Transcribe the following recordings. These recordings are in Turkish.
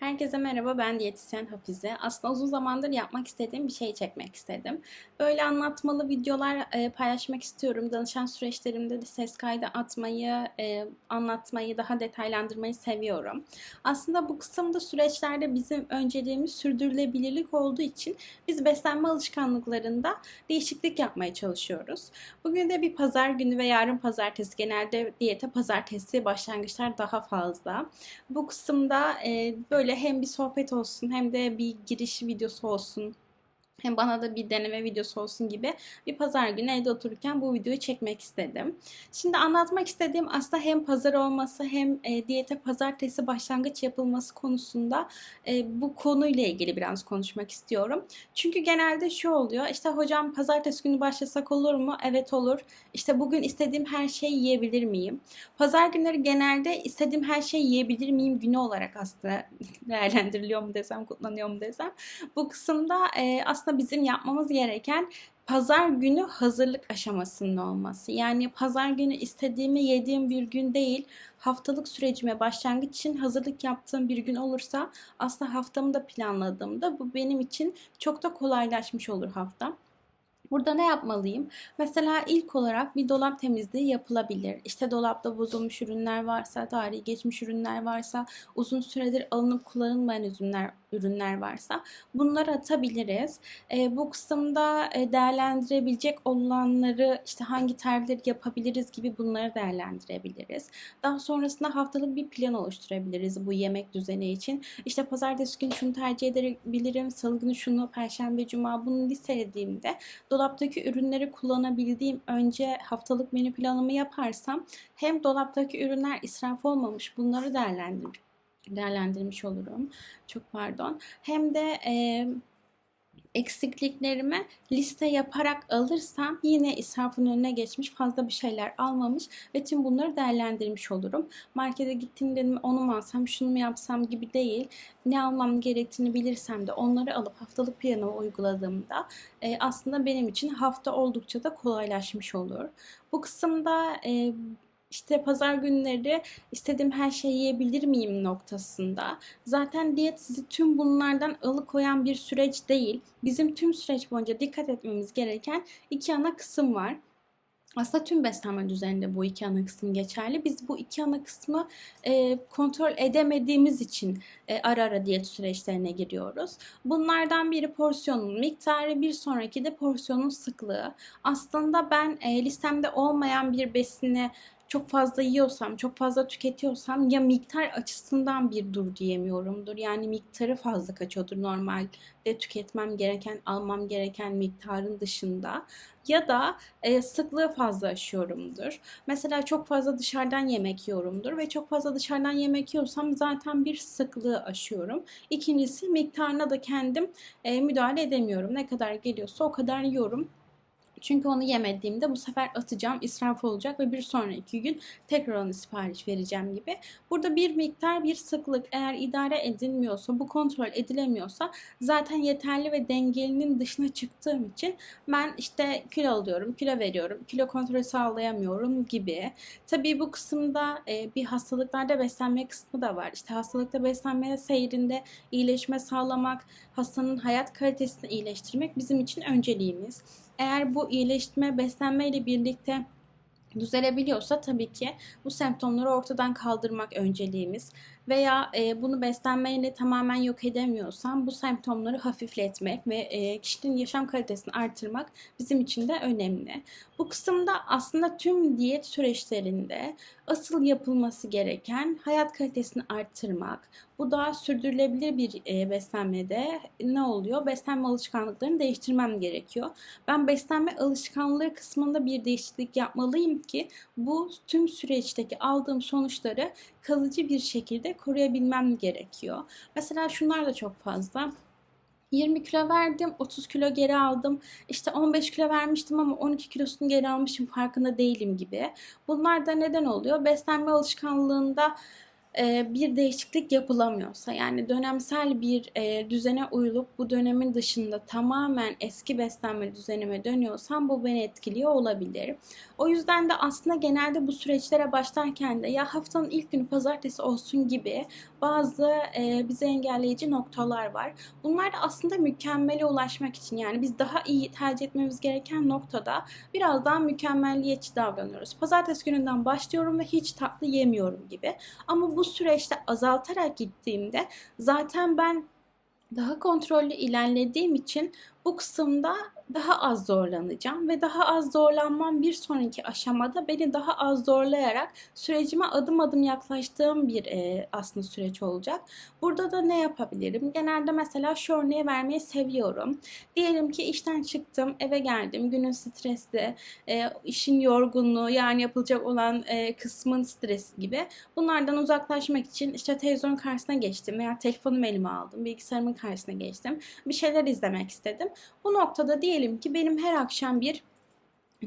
Herkese merhaba, ben diyetisyen Hafize. Aslında uzun zamandır yapmak istediğim bir şey çekmek istedim. Böyle anlatmalı videolar e, paylaşmak istiyorum. Danışan süreçlerimde de ses kaydı atmayı, e, anlatmayı, daha detaylandırmayı seviyorum. Aslında bu kısımda süreçlerde bizim önceliğimiz sürdürülebilirlik olduğu için biz beslenme alışkanlıklarında değişiklik yapmaya çalışıyoruz. Bugün de bir pazar günü ve yarın pazartesi. Genelde diyete pazartesi başlangıçlar daha fazla. Bu kısımda e, böyle hem bir sohbet olsun hem de bir giriş videosu olsun hem bana da bir deneme videosu olsun gibi bir pazar günü evde otururken bu videoyu çekmek istedim. Şimdi anlatmak istediğim aslında hem pazar olması hem e, diyete pazartesi başlangıç yapılması konusunda e, bu konuyla ilgili biraz konuşmak istiyorum. Çünkü genelde şu oluyor işte hocam pazartesi günü başlasak olur mu? Evet olur. İşte bugün istediğim her şeyi yiyebilir miyim? Pazar günleri genelde istediğim her şeyi yiyebilir miyim günü olarak aslında değerlendiriliyor mu desem, kutlanıyor mu desem. Bu kısımda e, aslında bizim yapmamız gereken pazar günü hazırlık aşamasında olması. Yani pazar günü istediğimi yediğim bir gün değil, haftalık sürecime başlangıç için hazırlık yaptığım bir gün olursa aslında haftamı da planladığımda bu benim için çok da kolaylaşmış olur haftam. Burada ne yapmalıyım? Mesela ilk olarak bir dolap temizliği yapılabilir. İşte dolapta bozulmuş ürünler varsa, tarihi geçmiş ürünler varsa, uzun süredir alınıp kullanılmayan ürünler ürünler varsa bunları atabiliriz. E, bu kısımda e, değerlendirebilecek olanları işte hangi tercihleri yapabiliriz gibi bunları değerlendirebiliriz. Daha sonrasında haftalık bir plan oluşturabiliriz bu yemek düzeni için. İşte pazartesi günü şunu tercih edebilirim, salı günü şunu, perşembe, cuma bunu listelediğimde dolaptaki ürünleri kullanabildiğim önce haftalık menü planımı yaparsam hem dolaptaki ürünler israf olmamış bunları değerlendirip değerlendirmiş olurum. Çok pardon. Hem de e, eksikliklerimi liste yaparak alırsam yine israfın önüne geçmiş fazla bir şeyler almamış ve tüm bunları değerlendirmiş olurum. Markete gittiğimde onu mu alsam şunu mu yapsam gibi değil. Ne almam gerektiğini bilirsem de onları alıp haftalık planımı uyguladığımda e, aslında benim için hafta oldukça da kolaylaşmış olur. Bu kısımda e, işte pazar günleri istediğim her şeyi yiyebilir miyim noktasında. Zaten diyet sizi tüm bunlardan alıkoyan bir süreç değil. Bizim tüm süreç boyunca dikkat etmemiz gereken iki ana kısım var. Aslında tüm beslenme düzeninde bu iki ana kısım geçerli. Biz bu iki ana kısmı e, kontrol edemediğimiz için e, ara ara diyet süreçlerine giriyoruz. Bunlardan biri porsiyonun miktarı, bir sonraki de porsiyonun sıklığı. Aslında ben e, listemde olmayan bir besini çok fazla yiyorsam, çok fazla tüketiyorsam ya miktar açısından bir dur diyemiyorumdur. Yani miktarı fazla kaçıyordur normalde tüketmem gereken, almam gereken miktarın dışında. Ya da e, sıklığı fazla aşıyorumdur. Mesela çok fazla dışarıdan yemek yiyorumdur ve çok fazla dışarıdan yemek yiyorsam zaten bir sıklığı aşıyorum. İkincisi miktarına da kendim e, müdahale edemiyorum. Ne kadar geliyorsa o kadar yiyorum çünkü onu yemediğimde bu sefer atacağım, israf olacak ve bir sonraki gün tekrar onu sipariş vereceğim gibi. Burada bir miktar bir sıklık eğer idare edilmiyorsa, bu kontrol edilemiyorsa zaten yeterli ve dengelinin dışına çıktığım için ben işte kilo alıyorum, kilo veriyorum, kilo kontrolü sağlayamıyorum gibi. Tabii bu kısımda e, bir hastalıklarda beslenme kısmı da var. İşte hastalıkta beslenme seyrinde iyileşme sağlamak, hastanın hayat kalitesini iyileştirmek bizim için önceliğimiz. Eğer bu iyileştirme beslenme ile birlikte düzelebiliyorsa tabii ki bu semptomları ortadan kaldırmak önceliğimiz veya e, bunu beslenmeyle tamamen yok edemiyorsam bu semptomları hafifletmek ve e, kişinin yaşam kalitesini artırmak bizim için de önemli. Bu kısımda aslında tüm diyet süreçlerinde asıl yapılması gereken hayat kalitesini arttırmak. Bu da sürdürülebilir bir e, beslenmede ne oluyor? Beslenme alışkanlıklarını değiştirmem gerekiyor. Ben beslenme alışkanlığı kısmında bir değişiklik yapmalıyım ki bu tüm süreçteki aldığım sonuçları kalıcı bir şekilde koruyabilmem gerekiyor. Mesela şunlar da çok fazla. 20 kilo verdim, 30 kilo geri aldım. İşte 15 kilo vermiştim ama 12 kilosunu geri almışım farkında değilim gibi. Bunlar da neden oluyor? Beslenme alışkanlığında bir değişiklik yapılamıyorsa yani dönemsel bir e, düzene uyulup bu dönemin dışında tamamen eski beslenme düzenime dönüyorsam bu beni etkiliyor olabilir. O yüzden de aslında genelde bu süreçlere başlarken de ya haftanın ilk günü pazartesi olsun gibi bazı e, bizi engelleyici noktalar var. Bunlar da aslında mükemmele ulaşmak için yani biz daha iyi tercih etmemiz gereken noktada biraz daha mükemmelliyetçi davranıyoruz. Pazartesi gününden başlıyorum ve hiç tatlı yemiyorum gibi. Ama bu süreçte azaltarak gittiğimde zaten ben daha kontrollü ilerlediğim için bu kısımda daha az zorlanacağım ve daha az zorlanmam bir sonraki aşamada beni daha az zorlayarak sürecime adım adım yaklaştığım bir e, aslında süreç olacak. Burada da ne yapabilirim? Genelde mesela şu örneği vermeyi seviyorum. Diyelim ki işten çıktım, eve geldim, günün stresli, e, işin yorgunluğu, yani yapılacak olan e, kısmın stresi gibi. Bunlardan uzaklaşmak için işte televizyon karşısına geçtim veya telefonumu elime aldım, bilgisayarımın karşısına geçtim. Bir şeyler izlemek istedim. Bu noktada diyelim ki benim her akşam bir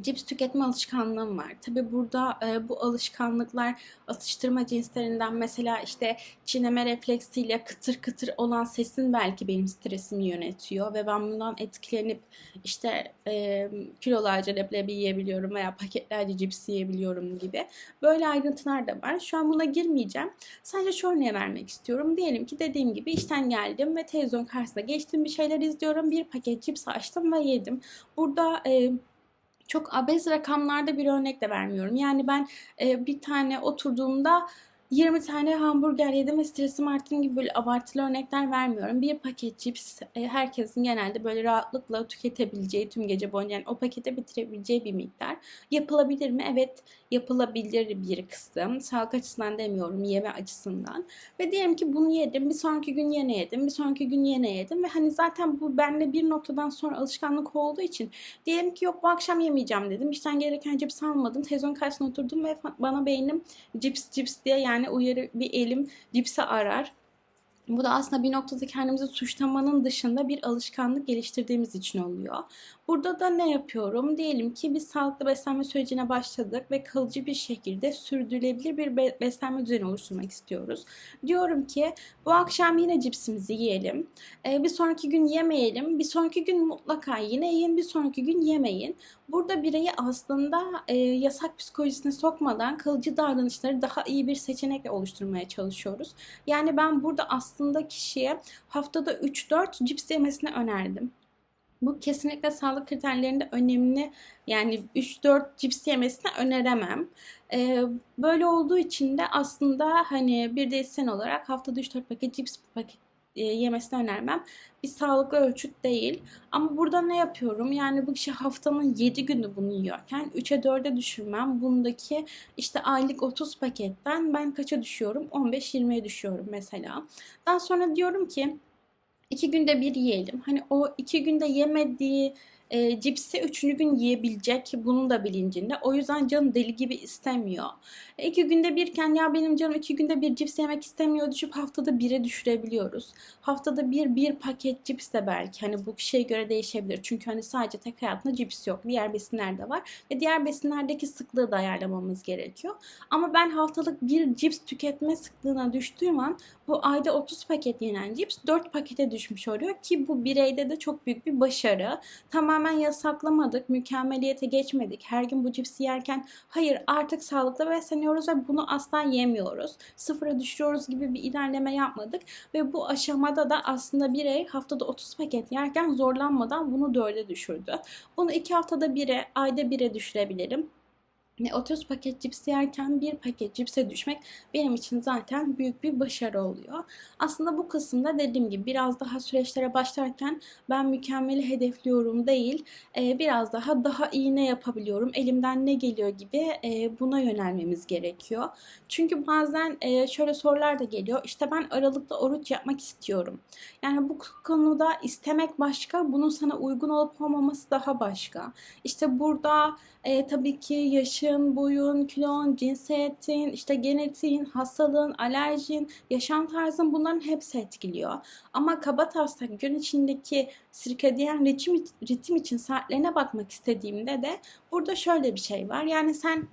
cips tüketme alışkanlığım var. Tabi burada e, bu alışkanlıklar atıştırma cinslerinden mesela işte çiğneme refleksiyle kıtır kıtır olan sesin belki benim stresimi yönetiyor ve ben bundan etkilenip işte e, kilolarca leblebi yiyebiliyorum veya paketlerce cips yiyebiliyorum gibi böyle ayrıntılar da var. Şu an buna girmeyeceğim. Sadece şu örneği vermek istiyorum. Diyelim ki dediğim gibi işten geldim ve televizyon karşısına geçtim bir şeyler izliyorum. Bir paket cips açtım ve yedim. Burada e, çok abes rakamlarda bir örnek de vermiyorum. Yani ben e, bir tane oturduğumda 20 tane hamburger yedim ve stresim arttığım gibi böyle abartılı örnekler vermiyorum. Bir paket cips e, herkesin genelde böyle rahatlıkla tüketebileceği tüm gece boyunca yani o pakete bitirebileceği bir miktar. Yapılabilir mi? Evet yapılabilir bir kısım. Sağlık açısından demiyorum yeme açısından. Ve diyelim ki bunu yedim. Bir sonraki gün yine yedim. Bir sonraki gün yine yedim. Ve hani zaten bu bende bir noktadan sonra alışkanlık olduğu için diyelim ki yok bu akşam yemeyeceğim dedim. İşten gereken cips almadım. Televizyon karşısına oturdum ve bana beynim cips cips diye yani uyarı bir elim cipsi arar. Bu da aslında bir noktada kendimizi suçlamanın dışında bir alışkanlık geliştirdiğimiz için oluyor. Burada da ne yapıyorum? Diyelim ki biz sağlıklı beslenme sürecine başladık ve kalıcı bir şekilde sürdürülebilir bir beslenme düzeni oluşturmak istiyoruz. Diyorum ki bu akşam yine cipsimizi yiyelim. Ee, bir sonraki gün yemeyelim. Bir sonraki gün mutlaka yine yiyin. Bir sonraki gün yemeyin. Burada bireyi aslında e, yasak psikolojisine sokmadan kalıcı davranışları daha iyi bir seçenekle oluşturmaya çalışıyoruz. Yani ben burada aslında kişiye haftada 3-4 cips yemesini önerdim. Bu kesinlikle sağlık kriterlerinde önemli. Yani 3-4 cips yemesini öneremem. Ee, böyle olduğu için de aslında hani bir diyetisyen olarak haftada 3-4 paket cips paket e, yemesini önermem. Bir sağlıklı ölçüt değil. Ama burada ne yapıyorum? Yani bu kişi haftanın 7 günü bunu yiyorken 3'e 4'e düşürmem. Bundaki işte aylık 30 paketten ben kaça düşüyorum? 15-20'ye düşüyorum mesela. Daha sonra diyorum ki iki günde bir yiyelim. Hani o iki günde yemediği e, cipsi üçüncü gün yiyebilecek bunun da bilincinde. O yüzden canı deli gibi istemiyor. E, iki günde birken ya benim canım iki günde bir cips yemek istemiyor düşüp haftada bire düşürebiliyoruz. Haftada bir bir paket cips de belki hani bu kişiye göre değişebilir. Çünkü hani sadece tek hayatında cips yok. Diğer besinler de var. Ve diğer besinlerdeki sıklığı da ayarlamamız gerekiyor. Ama ben haftalık bir cips tüketme sıklığına düştüğüm an bu ayda 30 paket yenen cips 4 pakete düşmüş oluyor ki bu bireyde de çok büyük bir başarı. Tamamen yasaklamadık, mükemmeliyete geçmedik. Her gün bu cipsi yerken hayır artık sağlıklı besleniyoruz ve bunu asla yemiyoruz. Sıfıra düşürüyoruz gibi bir ilerleme yapmadık ve bu aşamada da aslında birey haftada 30 paket yerken zorlanmadan bunu 4'e düşürdü. Bunu 2 haftada 1'e, ayda 1'e düşürebilirim. 30 paket cips yerken bir paket cipse düşmek benim için zaten büyük bir başarı oluyor. Aslında bu kısımda dediğim gibi biraz daha süreçlere başlarken ben mükemmeli hedefliyorum değil, e, biraz daha daha iyi ne yapabiliyorum, elimden ne geliyor gibi e, buna yönelmemiz gerekiyor. Çünkü bazen e, şöyle sorular da geliyor. İşte ben aralıklı oruç yapmak istiyorum. Yani bu konuda istemek başka, bunun sana uygun olup olmaması daha başka. İşte burada tabii ki yaşın, boyun, kilon, cinsiyetin, işte genetiğin, hastalığın, alerjin, yaşam tarzın bunların hepsi etkiliyor. Ama kaba taslak gün içindeki sirkadiyen ritim, ritim için saatlerine bakmak istediğimde de burada şöyle bir şey var. Yani sen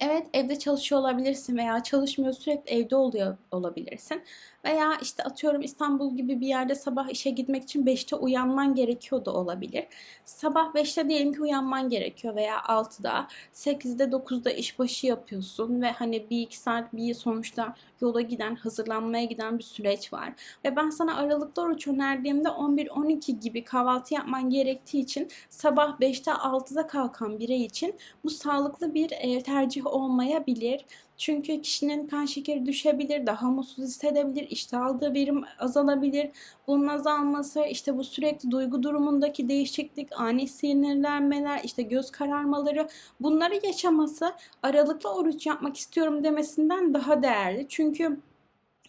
Evet evde çalışıyor olabilirsin veya çalışmıyor sürekli evde oluyor olabilirsin. Veya işte atıyorum İstanbul gibi bir yerde sabah işe gitmek için 5'te uyanman gerekiyor da olabilir. Sabah 5'te diyelim ki uyanman gerekiyor veya 6'da, 8'de 9'da işbaşı yapıyorsun ve hani bir iki saat bir sonuçta yola giden, hazırlanmaya giden bir süreç var. Ve ben sana aralıklı oruç önerdiğimde 11-12 gibi kahvaltı yapman gerektiği için sabah 5'te 6'da kalkan birey için bu sağlıklı bir tercih olmayabilir. Çünkü kişinin kan şekeri düşebilir, daha mutsuz hissedebilir, işte aldığı verim azalabilir. Bunun azalması, işte bu sürekli duygu durumundaki değişiklik, ani sinirlenmeler, işte göz kararmaları bunları yaşaması aralıklı oruç yapmak istiyorum demesinden daha değerli. Çünkü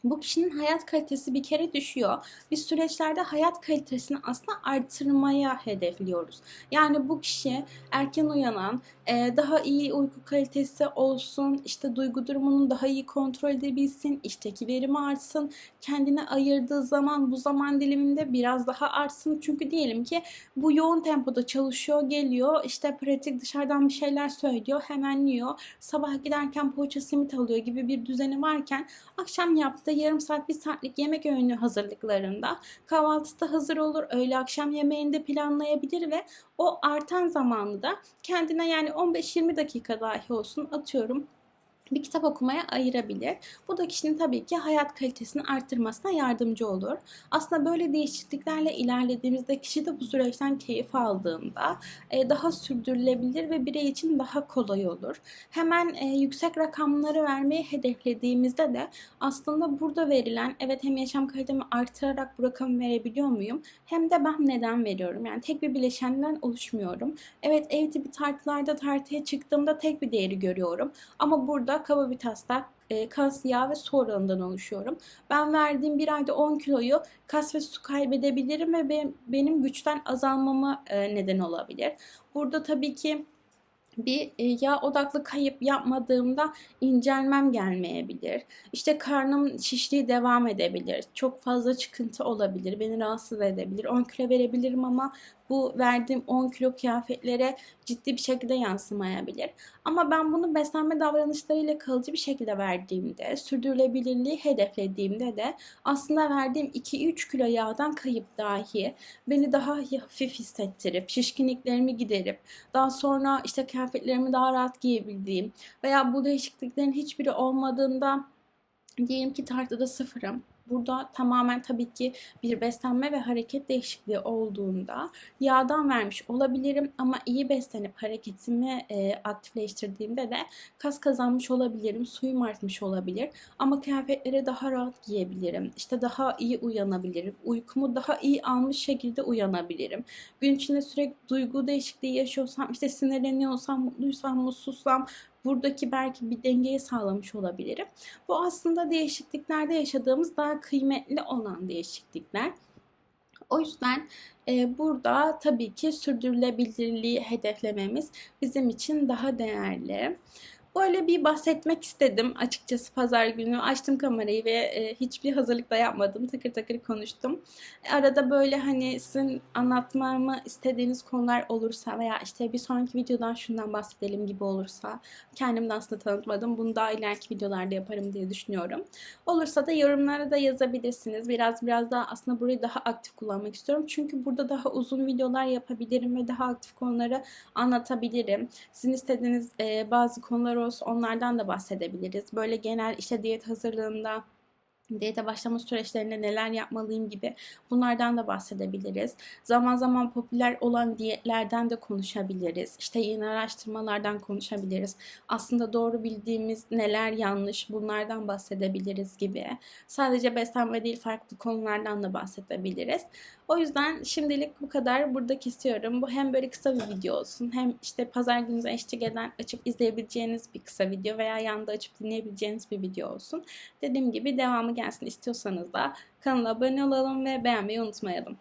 bu kişinin hayat kalitesi bir kere düşüyor. Biz süreçlerde hayat kalitesini aslında artırmaya hedefliyoruz. Yani bu kişi erken uyanan, daha iyi uyku kalitesi olsun, işte duygu durumunu daha iyi kontrol edebilsin, işteki verimi artsın, kendine ayırdığı zaman bu zaman diliminde biraz daha artsın. Çünkü diyelim ki bu yoğun tempoda çalışıyor, geliyor, işte pratik dışarıdan bir şeyler söylüyor, hemen yiyor. Sabah giderken poğaça simit alıyor gibi bir düzeni varken akşam yaptığı yarım saat, bir saatlik yemek öğünü hazırlıklarında kahvaltısı da hazır olur, öğle akşam yemeğinde planlayabilir ve o artan zamanı da kendine yani 15-20 dakika dahi olsun atıyorum bir kitap okumaya ayırabilir. Bu da kişinin tabii ki hayat kalitesini arttırmasına yardımcı olur. Aslında böyle değişikliklerle ilerlediğimizde kişi de bu süreçten keyif aldığında e, daha sürdürülebilir ve birey için daha kolay olur. Hemen e, yüksek rakamları vermeyi hedeflediğimizde de aslında burada verilen evet hem yaşam kalitemi artırarak bu rakamı verebiliyor muyum hem de ben neden veriyorum? Yani tek bir bileşenden oluşmuyorum. Evet ev tipi tartılarda tartıya çıktığımda tek bir değeri görüyorum. Ama burada kaba bir taslak e, kas, yağ ve su oranından oluşuyorum. Ben verdiğim bir ayda 10 kiloyu kas ve su kaybedebilirim ve benim, benim güçten azalmama e, neden olabilir. Burada tabii ki bir e, yağ odaklı kayıp yapmadığımda incelmem gelmeyebilir. İşte karnım şişliği devam edebilir. Çok fazla çıkıntı olabilir. Beni rahatsız edebilir. 10 kilo verebilirim ama bu verdiğim 10 kilo kıyafetlere ciddi bir şekilde yansımayabilir. Ama ben bunu beslenme davranışlarıyla kalıcı bir şekilde verdiğimde, sürdürülebilirliği hedeflediğimde de aslında verdiğim 2-3 kilo yağdan kayıp dahi beni daha hafif hissettirip, şişkinliklerimi giderip, daha sonra işte kıyafetlerimi daha rahat giyebildiğim veya bu değişikliklerin hiçbiri olmadığında diyelim ki tartıda sıfırım Burada tamamen tabii ki bir beslenme ve hareket değişikliği olduğunda yağdan vermiş olabilirim ama iyi beslenip hareketimi e, aktifleştirdiğimde de kas kazanmış olabilirim, suyum artmış olabilir ama kıyafetleri daha rahat giyebilirim. İşte daha iyi uyanabilirim. Uykumu daha iyi almış şekilde uyanabilirim. Gün içinde sürekli duygu değişikliği yaşıyorsam, işte sinirleniyorsam, mutluysam, mutsuzsam buradaki belki bir dengeyi sağlamış olabilirim. Bu aslında değişikliklerde yaşadığımız daha kıymetli olan değişiklikler. O yüzden e, burada tabii ki sürdürülebilirliği hedeflememiz bizim için daha değerli. Böyle bir bahsetmek istedim açıkçası pazar günü. Açtım kamerayı ve e, hiçbir hazırlık da yapmadım. Takır takır konuştum. Arada böyle hani sizin anlatmamı istediğiniz konular olursa veya işte bir sonraki videodan şundan bahsedelim gibi olursa kendimden aslında tanıtmadım. Bunu daha ileriki videolarda yaparım diye düşünüyorum. Olursa da yorumlara da yazabilirsiniz. Biraz biraz daha aslında burayı daha aktif kullanmak istiyorum. Çünkü burada daha uzun videolar yapabilirim ve daha aktif konuları anlatabilirim. Sizin istediğiniz e, bazı konular olsa onlardan da bahsedebiliriz. Böyle genel işte diyet hazırlığında diyete başlama süreçlerinde neler yapmalıyım gibi bunlardan da bahsedebiliriz. Zaman zaman popüler olan diyetlerden de konuşabiliriz. İşte yeni araştırmalardan konuşabiliriz. Aslında doğru bildiğimiz neler yanlış bunlardan bahsedebiliriz gibi. Sadece beslenme değil farklı konulardan da bahsedebiliriz. O yüzden şimdilik bu kadar. Burada kesiyorum. Bu hem böyle kısa bir video olsun hem işte pazar günü eşlik eden açıp izleyebileceğiniz bir kısa video veya yanda açıp dinleyebileceğiniz bir video olsun. Dediğim gibi devamı gelsin istiyorsanız da kanala abone olalım ve beğenmeyi unutmayalım.